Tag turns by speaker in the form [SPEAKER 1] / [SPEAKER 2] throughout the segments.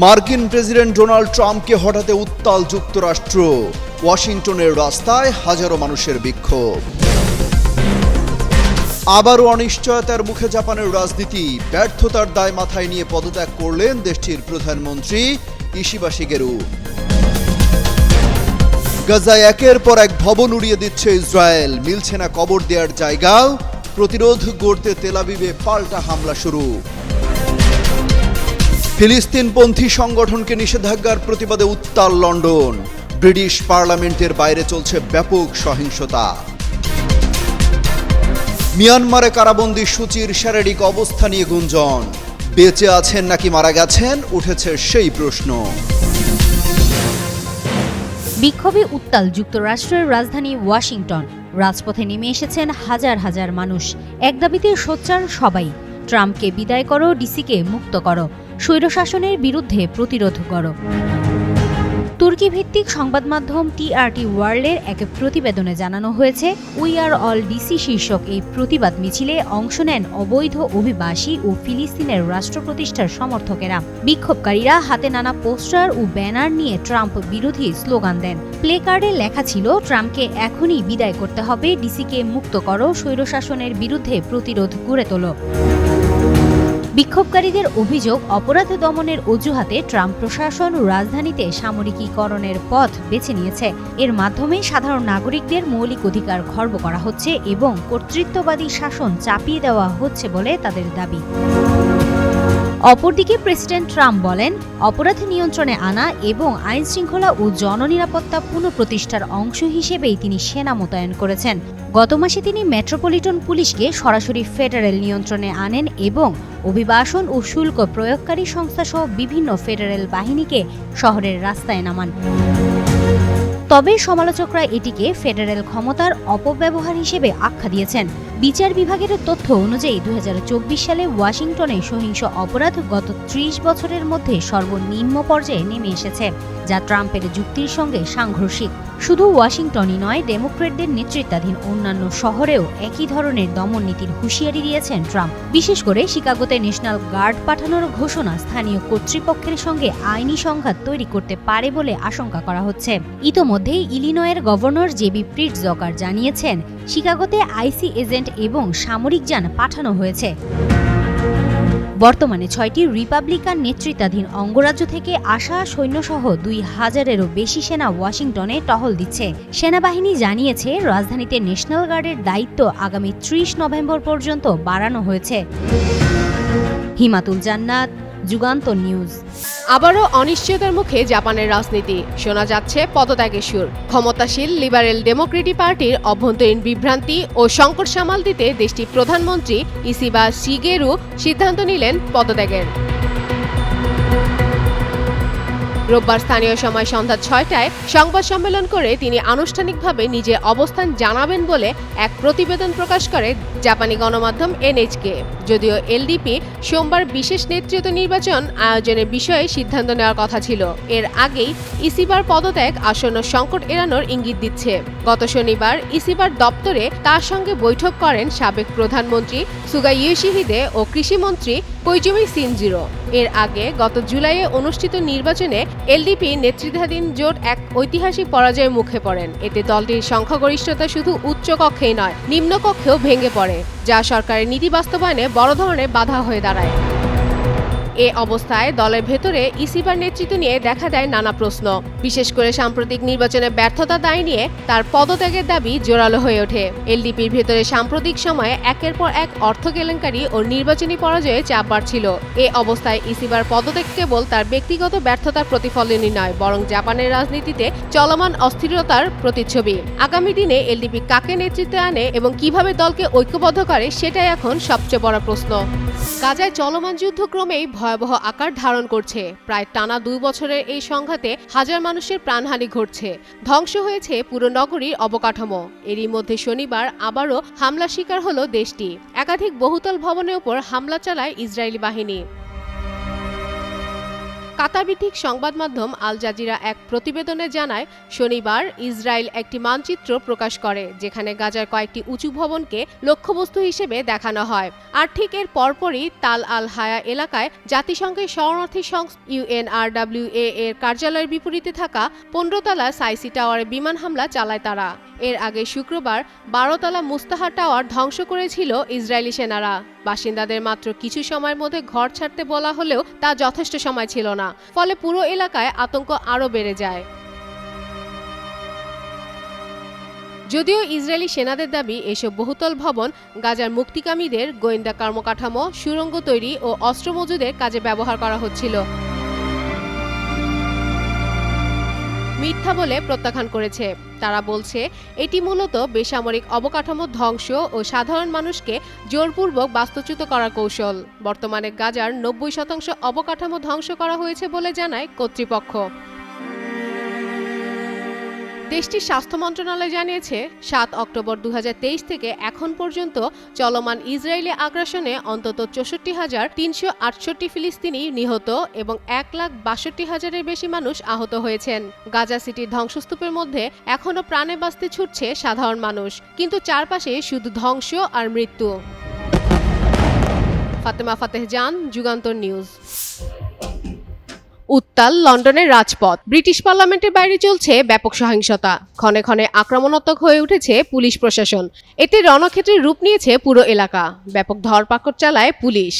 [SPEAKER 1] মার্কিন president Donald ট্রাম্পকে হঠাতে উত্তাল যুক্তরাষ্ট্র। ওয়াশিংটনের রাস্তায় হাজারো মানুষের বিক্ষোভ। আবারও অনিশ্চয়তার মুখে জাপানের রাজনীতি। ব্যর্থতার দায় মাথায় নিয়ে পদত্যাগ করলেন দেশটির প্রধানমন্ত্রী ইশিবা শিগেরু। গাজায় একের পর এক ভবন উড়িয়ে দিচ্ছে ইসরায়েল। মিলছে না কবর দেওয়ার জায়গাও। প্রতিরোধ গড়তে তেলাবিবে পাল্টা হামলা শুরু। ফিলিস্তিনপন্থী সংগঠনকে নিষেধাজ্ঞার প্রতিবাদে উত্তাল লন্ডন। ব্রিটিশ পার্লামেন্টের বাইরে চলছে ব্যাপক সহিংসতা। মিয়ানমারে কারাবন্দী সূচির শারীরিক অবস্থা নিয়ে গুঞ্জন। বেঁচে আছেন নাকি মারা গেছেন? উঠেছে সেই প্রশ্ন।
[SPEAKER 2] বিক্ষোভে উত্তাল যুক্তরাষ্ট্রের রাজধানী ওয়াশিংটন। রাজপথে নেমে এসেছেন হাজার হাজার মানুষ। এক দাবিতে সোচ্চার সবাই। ট্রাম্পকে বিদায় করো, ডিসিকে মুক্ত করো। স্বৈরশাসনের বিরুদ্ধে প্রতিরোধ করো তুর্কি ভিত্তিক সংবাদ মাধ্যম টিআরটি ওয়ার্ল্ডের এক প্রতিবেদনে জানানো হয়েছে, উই আর অল ডিসি শীর্ষক এই প্রতিবাদ মিছিলে অংশ নেন অবৈধ অভিবাসী ও ফিলিস্তিনের রাষ্ট্র প্রতিষ্ঠার সমর্থকেরা। বিক্ষোভকারীরা হাতে নানা পোস্টার ও ব্যানার নিয়ে ট্রাম্প বিরোধী স্লোগান দেন। প্লে কার্ডে লেখা ছিল, ট্রাম্পকে এখনই বিদায় করতে হবে, ডিসিকে মুক্ত করো, স্বৈরশাসনের বিরুদ্ধে প্রতিরোধ গড়ে তোলো। বিক্ষোভকারীদের অভিযোগ, অপরাধ দমনের অজুহাতে ট্রাম্প প্রশাসন রাজধানীতে সামরিকীকরণের পথ বেছে নিয়েছে। এর মাধ্যমে সাধারণ নাগরিকদের মৌলিক অধিকার খর্ব করা হচ্ছে এবং কর্তৃত্ববাদী শাসন চাপিয়ে দেওয়া হচ্ছে বলে তাদের দাবি। অপরদিকে প্রেসিডেন্ট ট্রাম্প বলেন, অপরাধ নিয়ন্ত্রণে আনা এবং আইন শৃঙ্খলা ও জননিরাপত্তা পুনঃপ্রতিষ্ঠার অংশ হিসেবেই তিনি সেনা মোতায়েন করেছেন। গত মাসে তিনি মেট্রোপলিটন পুলিশকে সরাসরি ফেডারেল নিয়ন্ত্রণে আনেন এবং অভিবাসন ও শুল্ক প্রয়োগকারী সংস্থাসহ বিভিন্ন ফেডারেল বাহিনীকে শহরের রাস্তায় নামান। তবে সমালোচকরা এটিকে ফেডারেল ক্ষমতার অপব্যবহার হিসেবে আখ্যা দিয়েছেন। বিচার বিভাগের তথ্য অনুযায়ী দু হাজার চব্বিশ সালে ওয়াশিংটনে সহিংস অপরাধ গত ত্রিশ বছরের মধ্যে সর্বনিম্ন পর্যায়ে নেমে এসেছে, যা ট্রাম্পের যুক্তির সঙ্গে সাংঘর্ষিক। শুধু ওয়াশিংটনই নয় ডেমোক্রেটদের নেতৃত্বাধীন অন্যান্য শহরেও একই ধরনের দমন নীতির হুঁশিয়ারি দিয়েছেন ট্রাম্প। বিশেষ করে শিকাগোতে ন্যাশনাল গার্ড পাঠানোর ঘোষণা স্থানীয় কর্তৃপক্ষের সঙ্গে আইনি সংঘাত তৈরি করতে পারে বলে আশঙ্কা করা হচ্ছে। ইতোমধ্যেই ইলিনয়ের গভর্নর জেবি প্রিট জকার জানিয়েছেন, শিকাগোতে আইসি এজেন্ট এবং সামরিক যান পাঠানো হয়েছে। বর্তমানে ছয়টি রিপাবলিকান নেতৃত্বাধীন অঙ্গরাজ্য থেকে আসা সৈন্যসহ দুই হাজারেরও বেশি সেনা ওয়াশিংটনে টহল দিচ্ছে। সেনাবাহিনী জানিয়েছে, রাজধানীতে ন্যাশনাল গার্ডের দায়িত্ব আগামী ত্রিশ নভেম্বর পর্যন্ত বাড়ানো হয়েছে। হিমাতুল জান্নাত যুগান্তর নিউজ।
[SPEAKER 3] আবারও অনিশ্চয়তার মুখে জাপানের রাজনীতি। শোনা যাচ্ছে পদত্যাগের সুর। ক্ষমতাশীল লিবারেল ডেমোক্রেটিক পার্টির অভ্যন্তরীণ বিভ্রান্তি ও সংকট সামাল দিতে দেশটির প্রধানমন্ত্রী ইসিবা শিগেরু সিদ্ধান্ত নিলেন পদত্যাগের। রোববার স্থানীয় সময় সন্ধ্যা ছয়টায় সংবাদ সম্মেলন করে তিনি আনুষ্ঠানিকভাবে নিজের অবস্থান জানাবেন বলে এক প্রতিবেদন প্রকাশ করে জাপানি গণমাধ্যম এনএইচকে। যদিও এলডিপি সোমবার বিশেষ নেতৃত্ব নির্বাচন আয়োজনের বিষয়ে সিদ্ধান্ত নেওয়ার কথা ছিল। এর আগেই ইসিবার পদত্যাগ, আসন্ন সংকট এড়ানোর ইঙ্গিত দিচ্ছে। গত শনিবার ইসিবার দপ্তরে তার সঙ্গে বৈঠক করেন সাবেক প্রধানমন্ত্রী সুগা ইয়োশিহিদে ও কৃষিমন্ত্রী কৈজমি সিনজিরো। এর আগে গত জুলাইয়ে অনুষ্ঠিত নির্বাচনে এলডিপি নেতৃত্বাধীন জোট এক ঐতিহাসিক পরাজয়ের মুখে পড়েন। এতে দলটির সংখ্যাগরিষ্ঠতা শুধু উচ্চ কক্ষেই নয়, নিম্নকক্ষেও ভেঙে পড়ে, যা সরকারের নীতি বাস্তবায়নে বড় ধরনের বাধা হয়ে দাঁড়ায়। এ অবস্থায় দলের ভেতরে ইসিবার নেতৃত্ব নিয়ে দেখা দেয় নানা প্রশ্ন। বিশেষ করে সাম্প্রতিক নির্বাচনে ব্যর্থতা দায় নিয়ে তার পদত্যাগের দাবি জোরালো হয়ে ওঠে। এলডিপির ভেতরে সাম্প্রতিক সময়ে একের পর এক অর্থ কেলেঙ্কারি ও নির্বাচনী পরাজয়ে চাপ বাড়ছিল। এ অবস্থায় ইসিবার পদত্যাগ কেবল তার ব্যক্তিগত ব্যর্থতার প্রতিফলনই নয়, বরং জাপানের রাজনীতিতে চলমান অস্থিরতার প্রতিচ্ছবি। আগামী দিনে এলডিপি কাকে নেতৃত্বে আনে এবং কীভাবে দলকে ঐক্যবদ্ধ করে, সেটাই এখন সবচেয়ে বড় প্রশ্ন। গাজায় চলমান যুদ্ধ ক্রমেই ভয়াবহ আকার ধারণ করছে। প্রায় টানা দুই বছরের এই সংঘাতে হাজার মানুষের প্রাণহানি ঘটছে। ধ্বংস হয়েছে পুরো নগরীর অবকাঠামো। এরই মধ্যে শনিবার আবারও হামলা শিকার হলো দেশটি। একাধিক বহুতল ভবনের উপর হামলা চালায় ইসরায়েলি বাহিনী। কাতার ভিত্তিক সংবাদ মাধ্যম আল জাজিরা এক প্রতিবেদনে জানায়, শনিবার ইসরায়েল একটি মানচিত্র প্রকাশ করে, যেখানে গাজার কয়েকটি উঁচু ভবনকে লক্ষ্যবস্তু হিসেবে দেখানো হয়। আর ঠিক এর পরপরই তাল আল হায়া এলাকায় জাতিসংঘের শরণার্থী সংস্থা ইউএনআরডব্লিউএ এর কার্যালয়ের বিপরীতে থাকা পনেরোতলা সাইসি টাওয়ারে বিমান হামলা চালায় তারা। এর আগে শুক্রবার বারোতলা মুস্তাহা টাওয়ার ধ্বংস করেছিল ইসরায়েলি সেনারা। বাসিন্দাদের মাত্র কিছু সময়ের মধ্যে ঘর ছাড়তে বলা হলেও তা যথেষ্ট সময় ছিল না। ফলে পুরো এলাকায় আতঙ্ক আরও বেড়ে যায়। যদিও ইসরায়েলি সেনাদের দাবি এসব বহুতল ভবন, গাজার মুক্তিকামীদের গোয়েন্দা কর্মকাঠামো সুরঙ্গ তৈরি ও অস্ত্র মজুদের কাজে ব্যবহার করা হচ্ছিল। মিথ্যা বলে প্রত্যাখ্যান করেছে। তারা বলছে, এটি মূলত বেসামরিক অবকাঠামো ধ্বংস ও সাধারণ মানুষকে জোরপূর্বক বাস্তুচ্যুত করার কৌশল। বর্তমানে গাজার নব্বই শতাংশ অবকাঠামো ধ্বংস করা হয়েছে বলে জানায় কর্তৃপক্ষ। দেশটির স্বাস্থ্য মন্ত্রণালয় জানিয়েছে, সাত অক্টোবর দু হাজার তেইশ থেকে এখন পর্যন্ত চলমান ইসরায়েলি আগ্রাসনে অন্তত চৌষট্টি হাজার তিনশো আটষট্টি ফিলিস্তিনি নিহত এবং এক লাখ বাষট্টি হাজারের বেশি মানুষ আহত হয়েছেন। গাজা সিটির ধ্বংসস্তূপের মধ্যে এখনও প্রাণে বাঁচতে ছুটছে সাধারণ মানুষ, কিন্তু চারপাশে শুধু ধ্বংস আর মৃত্যু। ফাতেমা ফাতেহ জান, যুগান্তর নিউজ। উত্তাল লন্ডনের রাজপথ। ব্রিটিশ পার্লামেন্টের বাইরে চলছে ব্যাপক সহিংসতা। ক্ষণে ক্ষণে আক্রমণাত্মক হয়ে উঠেছে পুলিশ প্রশাসন। এতে রণক্ষেত্রের রূপ নিয়েছে পুরো এলাকা। ব্যাপক ধরপাকড় চালায় পুলিশ।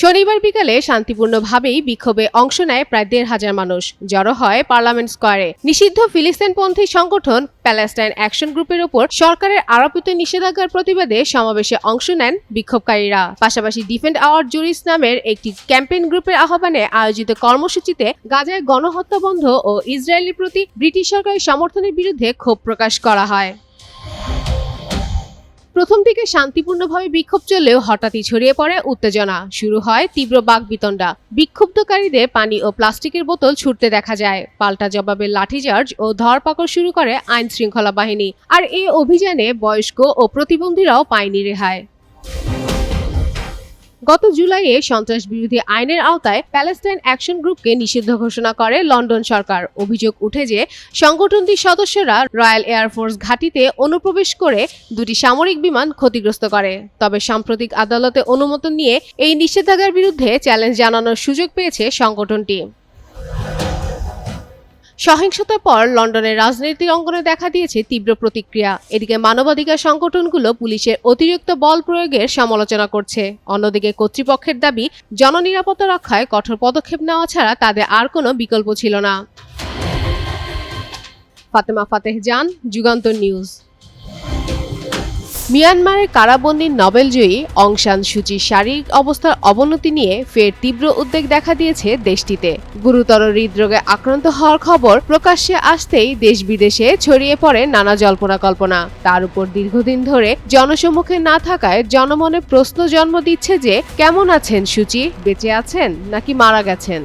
[SPEAKER 3] শনিবার বিকালে শান্তিপূর্ণভাবেই বিক্ষোভে অংশ নেয় প্রায় দেড় হাজার মানুষ। জড়ো হয় পার্লামেন্ট স্কোয়ারে। নিষিদ্ধ ফিলিস্তিনপন্থী সংগঠন প্যালেস্টাইন অ্যাকশন গ্রুপের ওপর সরকারের আরোপিত নিষেধাজ্ঞার প্রতিবাদে সমাবেশে অংশ নেন বিক্ষোভকারীরা। পাশাপাশি ডিফেন্ড আওয়ার জুরিস নামের একটি ক্যাম্পেইন গ্রুপের আহ্বানে আয়োজিত কর্মসূচিতে গাজায় গণহত্যা বন্ধ ও ইসরায়েলের প্রতি ব্রিটিশ সরকারের সমর্থনের বিরুদ্ধে ক্ষোভ প্রকাশ করা হয়। প্রথম দিকে শান্তিপূর্ণভাবে বিক্ষোভ চললেও হঠাৎই ছড়িয়ে পড়ে উত্তেজনা। শুরু হয় তীব্র বাক বিতণ্ডা বিক্ষুব্ধকারীদের পানি ও প্লাস্টিকের বোতল ছুটতে দেখা যায়। পাল্টা জবাবে লাঠিচার্জ ও ধরপাকড় শুরু করে আইন শৃঙ্খলা বাহিনী। আর এই অভিযানে বয়স্ক ও প্রতিবন্ধীরাও পায়নি রেহাই। গত জুলাইয়ে সন্ত্রাস বিরোধী আইনের আওতায় প্যালেস্টাইন অ্যাকশন গ্রুপকে নিষিদ্ধ ঘোষণা করে লন্ডন সরকার। অভিযোগ উঠে যে সংগঠনটির সদস্যরা রয়্যাল এয়ারফোর্স ঘাঁটিতে অনুপ্রবেশ করে দুটি সামরিক বিমান ক্ষতিগ্রস্ত করে। তবে সাম্প্রতিক আদালতে অনুমোদন নিয়ে এই নিষেধাজ্ঞার বিরুদ্ধে চ্যালেঞ্জ জানানোর সুযোগ পেয়েছে সংগঠনটি। সহিংসতার পর লন্ডনের রাজনৈতিক অঙ্গনে দেখা দিয়েছে তীব্র প্রতিক্রিয়া। এদিকে মানবাধিকার সংগঠনগুলো পুলিশের অতিরিক্ত বল প্রয়োগের সমালোচনা করছে। অন্যদিকে কর্তৃপক্ষের দাবি, জননিরাপত্তা রক্ষায় কঠোর পদক্ষেপ নেওয়া ছাড়া তাদের আর কোনো বিকল্প ছিল না। ফাতেমা ফাতেহ জান, যুগান্তর নিউজ। মিয়ানমারের কারাবন্দী নোবেলজয়ী অং সান সূচির শারীরিক অবস্থার অবনতি নিয়ে ফের তীব্র উদ্বেগ দেখা দিয়েছে দেশটিতে। গুরুতর হৃদরোগে আক্রান্ত হওয়ার খবর প্রকাশ্যে আসতেই দেশ বিদেশে ছড়িয়ে পড়ে নানা জল্পনা কল্পনা তার উপর দীর্ঘদিন ধরে জনসম্মুখে না থাকায় জনমনে প্রশ্ন জন্ম দিচ্ছে যে, কেমন আছেন সূচি বেঁচে আছেন নাকি মারা গেছেন?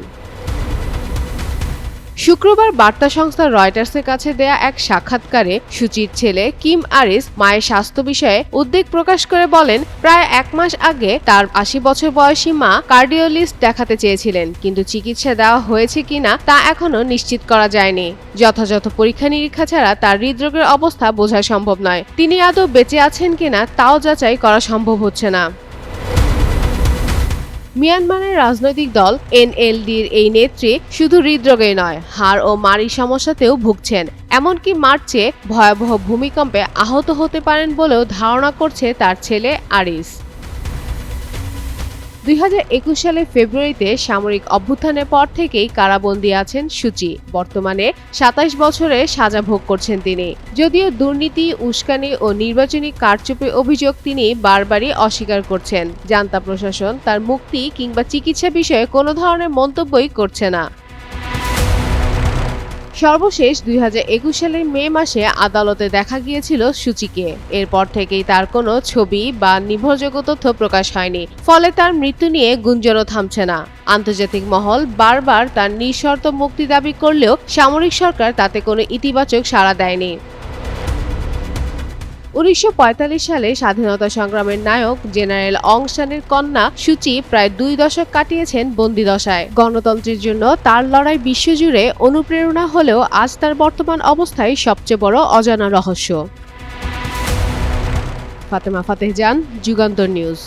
[SPEAKER 3] শুক্রবার বার্তা সংস্থা রয়টার্সের কাছে দেয়া এক সাক্ষাৎকারে সুচির ছেলে কিম আরিস মায়ের স্বাস্থ্য বিষয়ে উদ্বেগ প্রকাশ করে বলেন, প্রায় এক মাস আগে তার আশি বছর বয়সী মা কার্ডিওলিস্ট দেখাতে চেয়েছিলেন, কিন্তু চিকিৎসা দেওয়া হয়েছে কিনা তা এখনও নিশ্চিত করা যায়নি। যথাযথ পরীক্ষা নিরীক্ষা ছাড়া তার হৃদরোগের অবস্থা বোঝা সম্ভব নয়। তিনি আদৌ বেঁচে আছেন কিনা তাও যাচাই করা সম্ভব হচ্ছে না। মিয়ানমারের রাজনৈতিক দল এনএলডির এই নেত্রী শুধু হৃদরোগে নয় হার ও মারি সমস্যাতেও ভুগছেন। এমনকি মার্চে ভয়াবহ ভূমিকম্পে আহত হতে পারেন বলেও ধারণা করছে তার ছেলে আরিস। দুই সালে ফেব্রুয়ারিতে সামরিক অভ্যুত্থানের পর থেকেই কারাবন্দী আছেন সুচি। বর্তমানে সাতাশ বছরে সাজা ভোগ করছেন তিনি। যদিও দুর্নীতি, উস্কানি ও নির্বাচনী কারচুপির অভিযোগ তিনি বারবারই অস্বীকার করছেন। জান্তা প্রশাসন তার মুক্তি কিংবা চিকিৎসা বিষয়ে কোনো ধরনের মন্তব্যই করছে না। সর্বশেষ দুই হাজার একুশ সালের মে মাসে আদালতে দেখা গিয়েছিল সূচিকে। এরপর থেকেই তার কোনো ছবি বা নির্ভরযোগ্য তথ্য প্রকাশ হয়নি। ফলে তার মৃত্যু নিয়ে গুঞ্জনও থামছে না। আন্তর্জাতিক মহল বারবার তার নিঃশর্ত মুক্তি দাবি করলেও সামরিক সরকার তাতে কোনো ইতিবাচক সাড়া দেয়নি। উনিশশো পঁয়তাল্লিশ সালে স্বাধীনতা সংগ্রামের নায়ক জেনারেল অং সানের কন্যা সূচি প্রায় দুই দশক কাটিয়েছেন বন্দিদশায় গণতন্ত্রের জন্য তার লড়াই বিশ্বজুড়ে অনুপ্রেরণা হলেও আজ তার বর্তমান অবস্থায় সবচেয়ে বড় অজানা রহস্য। ফাতেমা ফাতেহ যান যুগান্তর নিউজ।